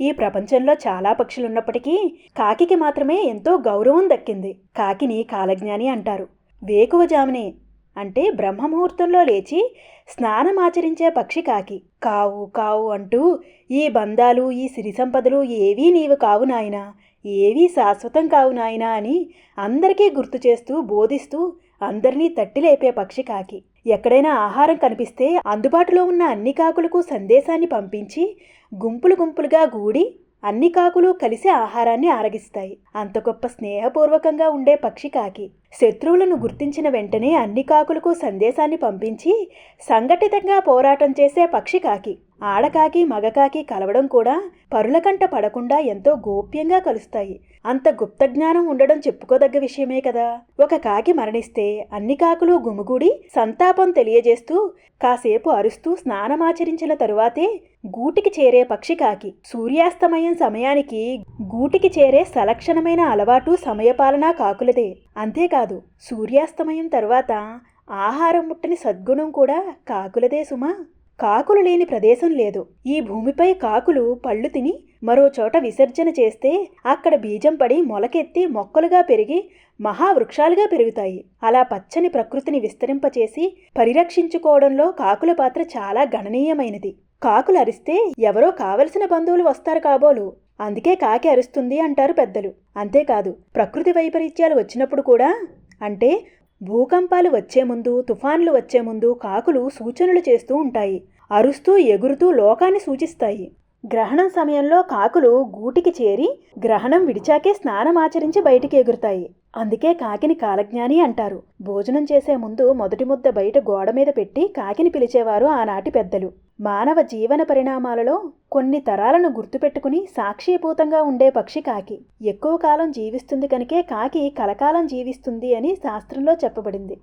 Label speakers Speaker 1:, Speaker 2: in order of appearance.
Speaker 1: ఈ ప్రపంచంలో చాలా పక్షులున్నప్పటికీ కాకికి మాత్రమే ఎంతో గౌరవం దక్కింది. కాకిని కాలజ్ఞాని అంటారు. వేకువజామునే అంటే బ్రహ్మముహూర్తంలో లేచి స్నానమాచరించే పక్షి కాకి. కావు కావు అంటూ ఈ బంధాలు ఈ సిరి సంపదలు ఏవీ నీవు కావు నాయనా ఏవీ శాశ్వతం కావు నాయనా అని అందరికీ గుర్తు చేస్తూ బోధిస్తూ అందరినీ తట్టి లేపే పక్షి కాకి. ఎక్కడైనా ఆహారం కనిపిస్తే అందుబాటులో ఉన్న అన్ని కాకులకు సందేశాన్ని పంపించి గుంపులు గుంపులుగా గూడి అన్ని కాకులు కలిసి ఆహారాన్ని ఆరగిస్తాయి. అంత గొప్ప స్నేహపూర్వకంగా ఉండే పక్షి కాకి. శత్రువులను గుర్తించిన వెంటనే అన్ని కాకులకు సందేశాన్ని పంపించి సంఘటితంగా పోరాటం చేసే పక్షి కాకి ఆడకాకి మగకాకి కలవడం కూడా పరులకంట పడకుండా ఎంతో గోప్యంగా కలుస్తాయి. అంత గుప్త జ్ఞానం ఉండడం చెప్పుకోదగ్గ విషయమే కదా. ఒక కాకి మరణిస్తే అన్ని కాకులు గుమిగూడి సంతాపం తెలియజేస్తూ కాసేపు అరుస్తూ స్నానమాచరించిన తరువాతే గూటికి చేరే పక్షి కాకి సూర్యాస్తమయం సమయానికి గూటికి చేరే సలక్షణమైన అలవాటు సమయపాలన కాకులదే. అంతేకాదు సూర్యాస్తమయం తర్వాత ఆహారం ముట్టని సద్గుణం కూడా కాకులదే సుమా. కాకులు లేని ప్రదేశం లేదు. ఈ భూమిపై కాకులు పళ్ళు తిని మరో చోట విసర్జన చేస్తే అక్కడ బీజం పడి మొలకెత్తి మొక్కలుగా పెరిగి మహావృక్షాలుగా పెరుగుతాయి. అలా పచ్చని ప్రకృతిని విస్తరింపచేసి పరిరక్షించుకోవడంలో కాకుల పాత్ర చాలా గణనీయమైనది. కాకులు అరిస్తే ఎవరో కావలసిన బంధువులు వస్తారు కాబోలు. అందుకే కాకి అరుస్తుంది అంటారు పెద్దలు. అంతేకాదు ప్రకృతి వైపరీత్యాలు వచ్చినప్పుడు కూడా అంటే భూకంపాలు వచ్చే ముందు తుఫాన్లు వచ్చే ముందు కాకులు సూచనలు చేస్తూ ఉంటాయి. అరుస్తూ ఎగురుతూ లోకాన్ని సూచిస్తాయి. గ్రహణం సమయంలో కాకులు గూటికి చేరి గ్రహణం విడిచాకే స్నానమాచరించి బయటికి ఎగురుతాయి. అందుకే కాకిని కాలజ్ఞాని అంటారు. భోజనం చేసే ముందు మొదటి ముద్ద బయట గోడ మీద పెట్టి కాకిని పిలిచేవారు ఆనాటి పెద్దలు. మానవ జీవన పరిణామాలలో కొన్ని తరాలను గుర్తుపెట్టుకుని సాక్షిభూతంగా ఉండే పక్షి కాకి. ఎక్కువ కాలం జీవిస్తుంది కనుకే కాకి కలకాలం జీవిస్తుంది అని శాస్త్రంలో చెప్పబడింది.